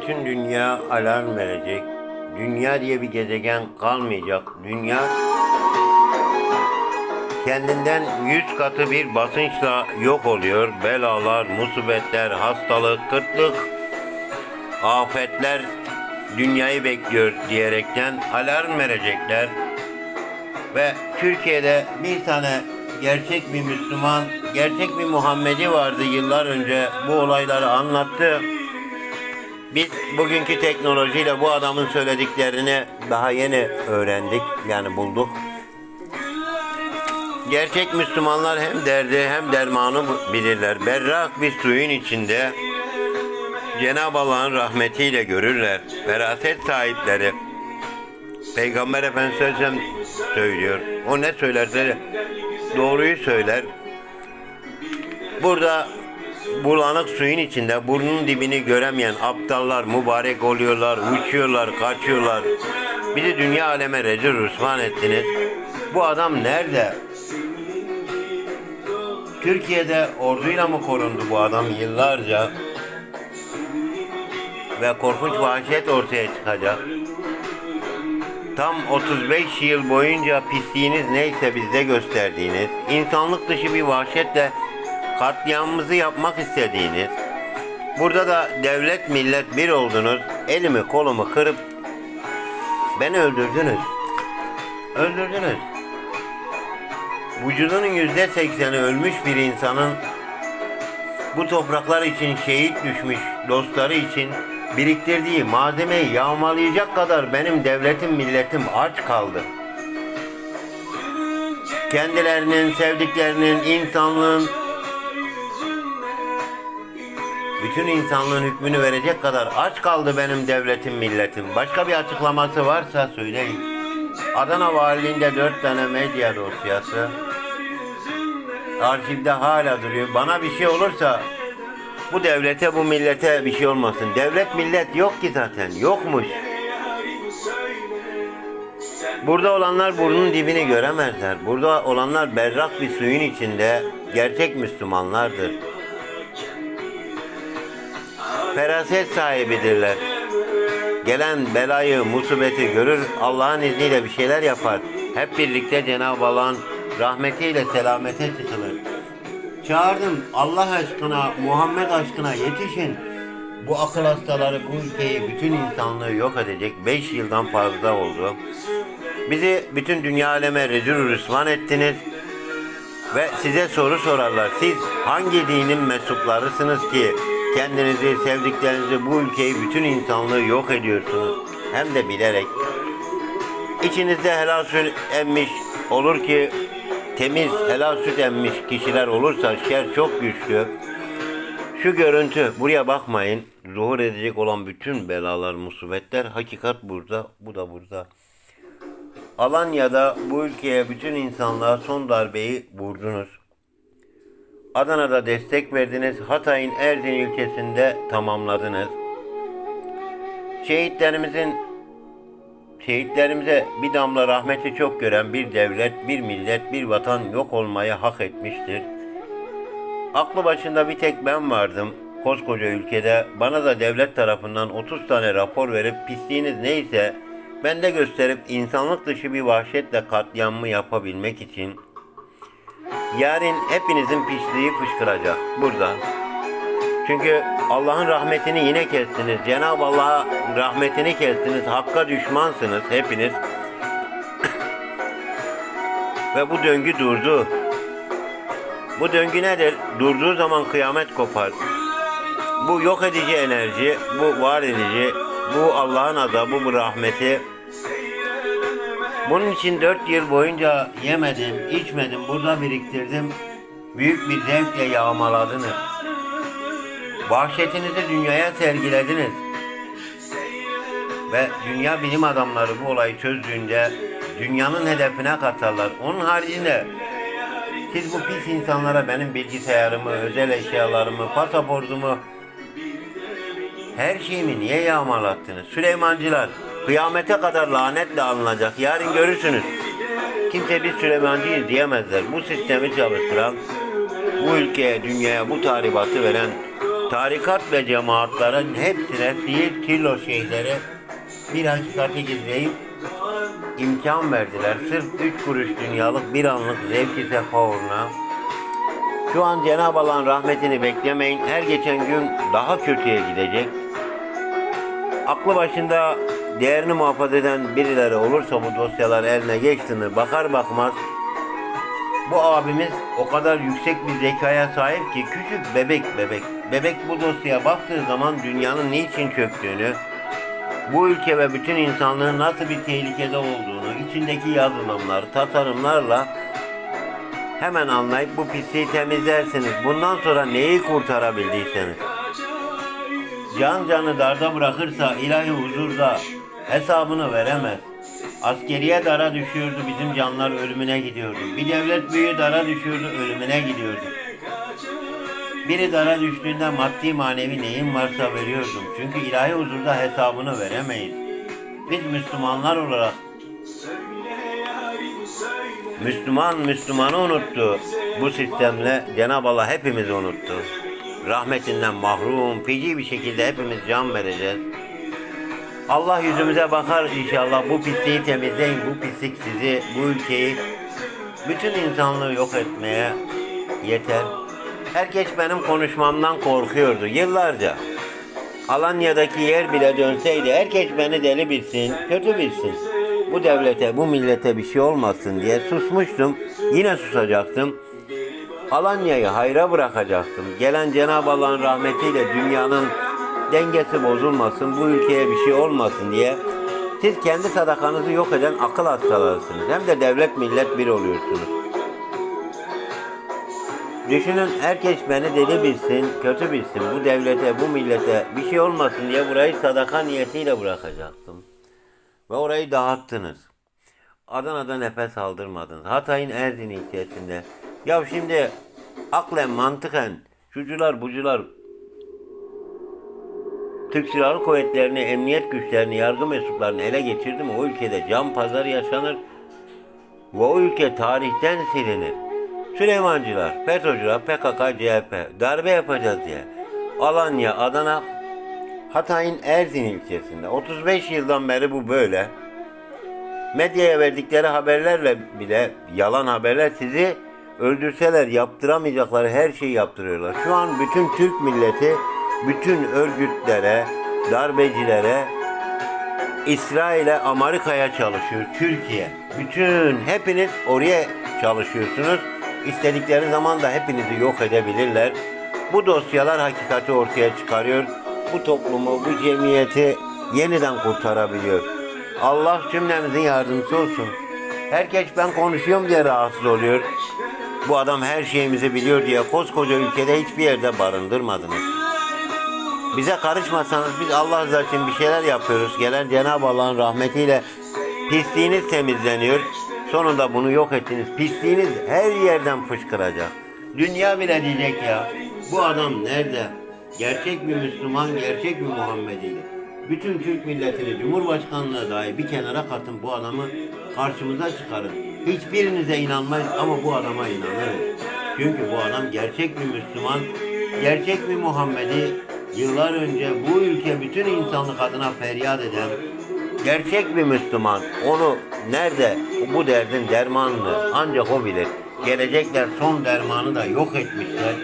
Bütün dünya alarm verecek. Dünya diye bir gezegen kalmayacak. Dünya kendinden yüz katı bir basınçla yok oluyor. Belalar, musibetler, hastalık, kıtlık, afetler dünyayı bekliyor diyerekten alarm verecekler. Ve Türkiye'de bir tane gerçek bir Müslüman, gerçek bir Muhammedi vardı yıllar önce bu olayları anlattı. Biz bugünkü teknolojiyle bu adamın söylediklerini daha yeni öğrendik yani bulduk. Gerçek Müslümanlar hem derdi hem dermanı bilirler. Berrak bir suyun içinde Cenab-ı Allah'ın rahmetiyle görürler. Feraset sahipleri. Peygamber Efendimiz Aleyhisselam söylüyor. O ne söylerse doğruyu söyler. Burada bulanık suyun içinde burnunun dibini göremeyen aptallar mübarek oluyorlar, uçuyorlar, kaçıyorlar. Bizi dünya aleme rezil rüsvan ettiniz. Bu adam nerede? Türkiye'de orduyla mı korundu bu adam yıllarca? Ve korkunç vahşet ortaya çıkacak. Tam 35 yıl boyunca pisliğiniz neyse bizde gösterdiğiniz, insanlık dışı bir vahşetle katliamımızı yapmak istediğiniz, burada da devlet millet bir oldunuz, elimi kolumu kırıp beni öldürdünüz. Öldürdünüz. Vücudunun yüzde sekseni ölmüş bir insanın bu topraklar için şehit düşmüş dostları için biriktirdiği malzemeyi yağmalayacak kadar benim devletim milletim aç kaldı. Kendilerinin, sevdiklerinin, insanlığın bütün insanlığın hükmünü verecek kadar aç kaldı benim devletim milletim. Başka bir açıklaması varsa söyleyin. Adana Valiliğinde dört tane medya dosyası arşivde hala duruyor. Bana bir şey olursa bu devlete bu millete bir şey olmasın. Devlet millet yok ki zaten. Yokmuş. Burada olanlar burnun dibini göremezler. Burada olanlar berrak bir suyun içinde gerçek Müslümanlardır. Feraset sahibidirler. Gelen belayı, musibeti görür, Allah'ın izniyle bir şeyler yapar. Hep birlikte Cenab-ı Allah'ın rahmetiyle selamete çıkılır. Çağırdım Allah aşkına, Muhammed aşkına yetişin. Bu akıl hastaları bu ülkeyi, bütün insanlığı yok edecek 5 yıldan fazla oldu. Bizi bütün dünya aleme rezil rüsvan ettiniz. Ve size soru sorarlar. Siz hangi dinin mensuplarısınız ki kendinizi, sevdiklerinizi, bu ülkeyi, bütün insanlığı yok ediyorsunuz? Hem de bilerek. İçinizde helal süt emmiş olur ki temiz helal süt emmiş kişiler olursa şer çok güçlü. Şu görüntü buraya bakmayın. Zuhur edecek olan bütün belalar, musibetler hakikat burada, bu da burada. Alanya'da bu ülkeye bütün insanlığa son darbeyi vurdunuz. Adana'da destek verdiniz. Hatay'ın Erzin ilçesinde tamamladınız. Şehitlerimizin şehitlerimize bir damla rahmeti çok gören bir devlet, bir millet, bir vatan yok olmayı hak etmiştir. Aklı başında bir tek ben vardım. Koskoca ülkede bana da devlet tarafından 30 tane rapor verip pisliğiniz neyse ben de gösterip insanlık dışı bir vahşetle katliamımı yapabilmek için yarın hepinizin pisliği fışkıracak burada. Çünkü Allah'ın rahmetini yine kestiniz. Cenab-ı Allah'a rahmetini kestiniz. Hakka düşmansınız hepiniz. Ve bu döngü durdu. Bu döngü nedir? Durduğu zaman kıyamet kopar. Bu yok edici enerji, bu var edici, bu Allah'ın azabı, bu rahmeti. Bunun için dört yıl boyunca yemedim, içmedim, burada biriktirdim. Büyük bir zevkle yağmaladınız. Vahşetinizi dünyaya sergilediniz. Ve dünya bilim adamları bu olayı çözdüğünde dünyanın hedefine katarlar. Onun haricinde siz bu pis insanlara benim bilgisayarımı, özel eşyalarımı, pasaportumu, her şeyimi niye yağmalattınız? Süleymancılar kıyamete kadar lanetle alınacak. Yarın görürsünüz. Kimse biz Süleymancıyız diyemezler. Bu sistemi çalıştıran, bu ülkeye, dünyaya bu tahribatı veren tarikat ve cemaatlerin hepsine Siirt Tillo şeyhleri bir hakikati gizleyip imkan verdiler. Sırf üç kuruş dünyalık bir anlık zevki sefa uğruna. Şu an Cenab-ı Allah'ın rahmetini beklemeyin. Her geçen gün daha kötüye gidecek. Aklı başında değerini muhafaza eden birileri olursa bu dosyalar eline geçtiğini bakar bakmaz bu abimiz o kadar yüksek bir zekaya sahip ki küçük bebek bebek. Bebek bu dosyaya baktığı zaman dünyanın niçin çöktüğünü, bu ülke ve bütün insanlığın nasıl bir tehlikede olduğunu, içindeki yazılımlar, tasarımlarla hemen anlayıp bu pisliği temizlersiniz. Bundan sonra neyi kurtarabildiyseniz. Can canı darda bırakırsa ilahi huzurda hesabını veremez. Askeriye dara düşüyordu bizim canlar ölümüne gidiyordu. Bir devlet büyüğü dara düşüyordu ölümüne gidiyordu. Biri dara düştüğünde maddi manevi neyin varsa veriyordum. Çünkü ilahi huzurda hesabını veremeyiz. Biz Müslümanlar olarak Müslüman Müslümanı unuttu. Bu sistemle Cenab-ı Allah hepimizi unuttu. Rahmetinden mahrum, feci bir şekilde hepimiz can vereceğiz. Allah yüzümüze bakar inşallah. Bu pisliği temizleyin. Bu pislik sizi, bu ülkeyi, bütün insanlığı yok etmeye yeter. Herkes benim konuşmamdan korkuyordu yıllarca. Alanya'daki yer bile dönseydi herkes beni deli bilsin, kötü bilsin. Bu devlete, bu millete bir şey olmasın diye susmuştum. Yine susacaktım. Alanya'yı hayra bırakacaktım. Gelen Cenab-ı Allah'ın rahmetiyle dünyanın dengesi bozulmasın, bu ülkeye bir şey olmasın diye siz kendi sadakanızı yok eden akıl hastalarısınız. Hem de devlet millet bir oluyorsunuz. Düşünün herkes beni deli bilsin, kötü bilsin. Bu devlete, bu millete bir şey olmasın diye burayı sadaka niyetiyle bırakacaktım. Ve orayı dağıttınız. Adana'da nefes aldırmadınız. Hatay'ın Erzin ilçesinde. Ya şimdi aklen mantıken şucular bucular Türk Silahlı Kuvvetleri'ni, emniyet güçlerini, yargı mensuplarını ele geçirdi mi o ülkede can pazarı yaşanır ve o ülke tarihten silinir. Süleymancılar, FETÖ'cüler, PKK, CHP darbe yapacağız diye. Alanya, Adana, Hatay'ın Erzin ilçesinde. 35 yıldan beri bu böyle. Medyaya verdikleri haberlerle bile yalan haberler sizi öldürseler yaptıramayacakları her şeyi yaptırıyorlar. Şu an bütün Türk milleti bütün örgütlere, darbecilere, İsrail'e, Amerika'ya çalışıyor. Türkiye. Bütün hepiniz oraya çalışıyorsunuz. İstedikleri zaman da hepinizi yok edebilirler. Bu dosyalar hakikati ortaya çıkarıyor. Bu toplumu, bu cemiyeti yeniden kurtarabiliyor. Allah cümlemizin yardımcısı olsun. Herkes ben konuşuyorum diye rahatsız oluyor. Bu adam her şeyimizi biliyor diye koskoca ülkede hiçbir yerde barındırmadınız. Bize karışmasanız biz Allah rızası için bir şeyler yapıyoruz. Gelen Cenab-ı Allah'ın rahmetiyle pisliğiniz temizleniyor. Sonunda bunu yok ettiniz. Pisliğiniz her yerden fışkıracak. Dünya bile diyecek ya. Bu adam nerede? Gerçek bir Müslüman, gerçek bir Muhammediydi. Bütün Türk milletini Cumhurbaşkanlığı dahi bir kenara katın bu adamı karşımıza çıkarın. Hiçbirinize inanmayız ama bu adama inanırız. Çünkü bu adam gerçek bir Müslüman, gerçek bir Muhammedi yıllar önce bu ülke bütün insanlık adına feryat eden gerçek bir Müslüman. Onu nerede bu derdin dermanını ancak o bilir. Gelecekler son dermanı da yok etmişler.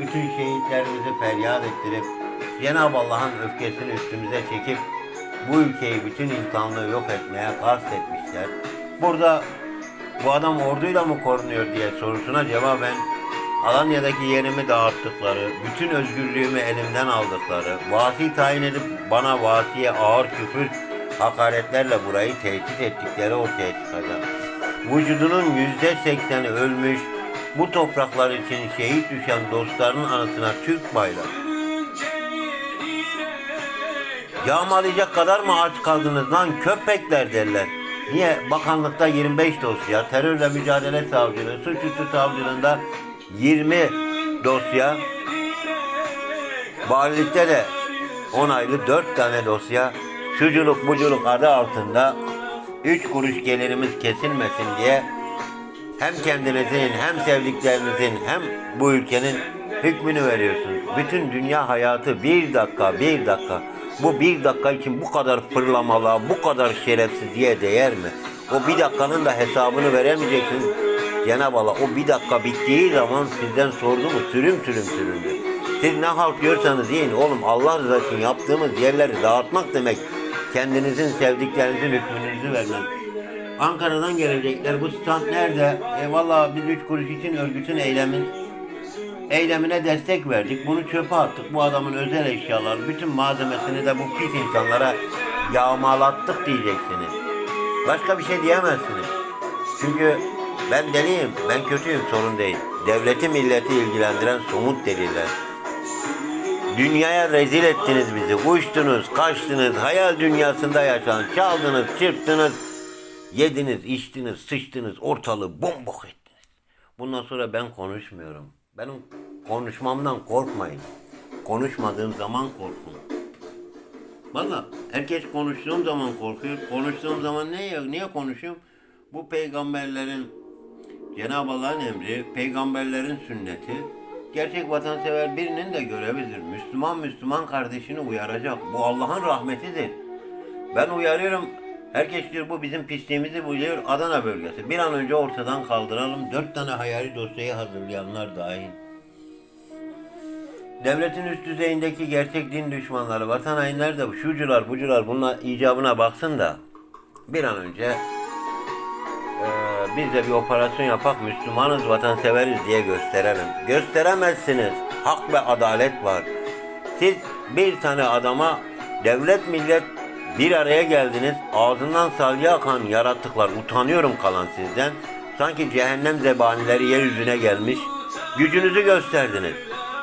Bütün şehitlerimizi feryat ettirip Cenab-ı Allah'ın öfkesini üstümüze çekip bu ülkeyi bütün insanlığı yok etmeye kast etmişler. Burada bu adam orduyla mı korunuyor diye sorusuna cevaben Alanya'daki yerimi dağıttıkları, bütün özgürlüğümü elimden aldıkları, vasi tayin edip bana vasiye ağır küfür, hakaretlerle burayı tehdit ettikleri ortaya çıkacak. Vücudunun yüzde sekseni ölmüş, bu topraklar için şehit düşen dostlarının anısına Türk bayrağı. Yağmalayacak kadar mı aç kaldınız lan köpekler derler. Niye? Bakanlıkta 25 dosya, terörle mücadele savcılığı, suçüstü savcılığında 20 dosya, valilikte de onaylı 4 tane dosya, şuculuk buculuk adı altında 3 kuruş gelirimiz kesilmesin diye hem kendinizin hem sevdiklerinizin hem bu ülkenin hükmünü veriyorsunuz. Bütün dünya hayatı bir dakika, bir dakika. Bu bir dakika için bu kadar fırlamalığa, bu kadar şerefsizliğe değer mi? O bir dakikanın da hesabını veremeyeceksiniz. Cenab-ı Allah o bir dakika bittiği zaman sizden sordu mu sürüm sürüm süründü. Siz ne halt diyorsanız yiyin. Oğlum Allah rızası için yaptığımız yerleri dağıtmak demek kendinizin sevdiklerinizin hükmünüzü vermek. Ankara'dan gelecekler. Bu stand nerede? E valla biz üç kuruş için örgütün eylemin eylemine destek verdik. Bunu çöpe attık. Bu adamın özel eşyaları, bütün malzemesini de bu pis insanlara yağmalattık diyeceksiniz. Başka bir şey diyemezsiniz. Çünkü ben deliyim, ben kötüyüm sorun değil. Devleti milleti ilgilendiren somut deliller. Dünyaya rezil ettiniz bizi. Uçtunuz, kaçtınız, hayal dünyasında yaşadınız. Çaldınız, çırptınız, yediniz, içtiniz, sıçtınız, ortalığı bombok ettiniz. Bundan sonra ben konuşmuyorum. Benim konuşmamdan korkmayın. Konuşmadığım zaman korkun. Valla herkes konuştuğum zaman korkuyor. Konuştuğum zaman niye, niye konuşuyorum? Bu peygamberlerin Cenab-ı Allah'ın emri, peygamberlerin sünneti, gerçek vatansever birinin de görevidir. Müslüman Müslüman kardeşini uyaracak. Bu Allah'ın rahmetidir. Ben uyarıyorum. Herkes diyor bu bizim pisliğimizi buluyor. Adana bölgesi. Bir an önce ortadan kaldıralım. Dört tane hayali dosyayı hazırlayanlar dahil. Devletin üst düzeyindeki gerçek din düşmanları, vatan hainleri de şucular, bucular bunlar icabına baksın da bir an önce biz de bir operasyon yapak, Müslümanız, vatanseveriz diye gösterelim. Gösteremezsiniz. Hak ve adalet var. Siz bir tane adama devlet millet bir araya geldiniz. Ağzından salya akan yaratıklar. Utanıyorum kalan sizden. Sanki cehennem zebanileri yeryüzüne gelmiş. Gücünüzü gösterdiniz.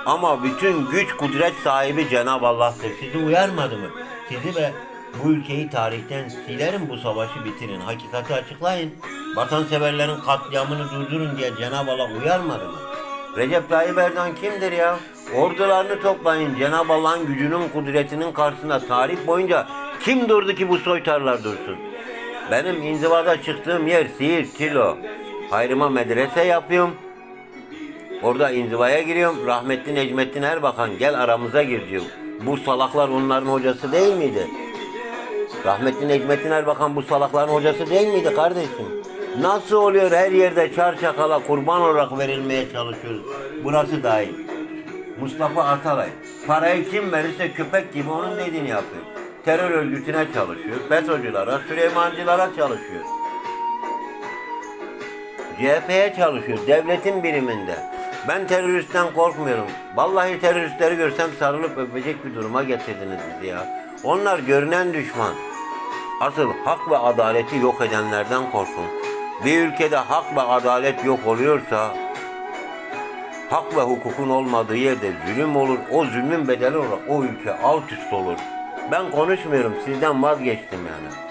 Ama bütün güç kudret sahibi Cenab-ı Allah'tır. Sizi uyarmadı mı? Sizi ve bu ülkeyi tarihten silerim bu savaşı bitirin. Hakikati açıklayın. Vatanseverlerin katliamını durdurun diye Cenab-ı Allah uyarmadı mı? Recep Tayyip Erdoğan kimdir ya? Ordularını toplayın. Cenab-ı Allah'ın gücünün, kudretinin karşısında tarih boyunca kim durdu ki bu soytarlar dursun? Benim inzivada çıktığım yer Siirt, Kilo. Hayrıma medrese yapıyorum. Orada inzivaya giriyorum. Rahmetli Necmettin Erbakan gel aramıza gir diyor. Bu salaklar onların hocası değil miydi? Rahmetli Necmettin Erbakan bu salakların hocası değil miydi kardeşim? Nasıl oluyor her yerde çar çakala kurban olarak verilmeye çalışıyoruz. Burası dahil. Mustafa Atalay. Parayı kim verirse köpek gibi onun dediğini yapıyor. Terör örgütüne çalışıyor. FETÖ'cülere, Süleymancılara çalışıyor. CHP'ye çalışıyor. Devletin biriminde. Ben teröristten korkmuyorum. Vallahi teröristleri görsem sarılıp öpecek bir duruma getirdiniz bizi ya. Onlar görünen düşman. Asıl hak ve adaleti yok edenlerden korkun. Bir ülkede hak ve adalet yok oluyorsa hak ve hukukun olmadığı yerde zulüm olur. O zulmün bedeli olarak o ülke alt üst olur. Ben konuşmuyorum. Sizden vazgeçtim yani.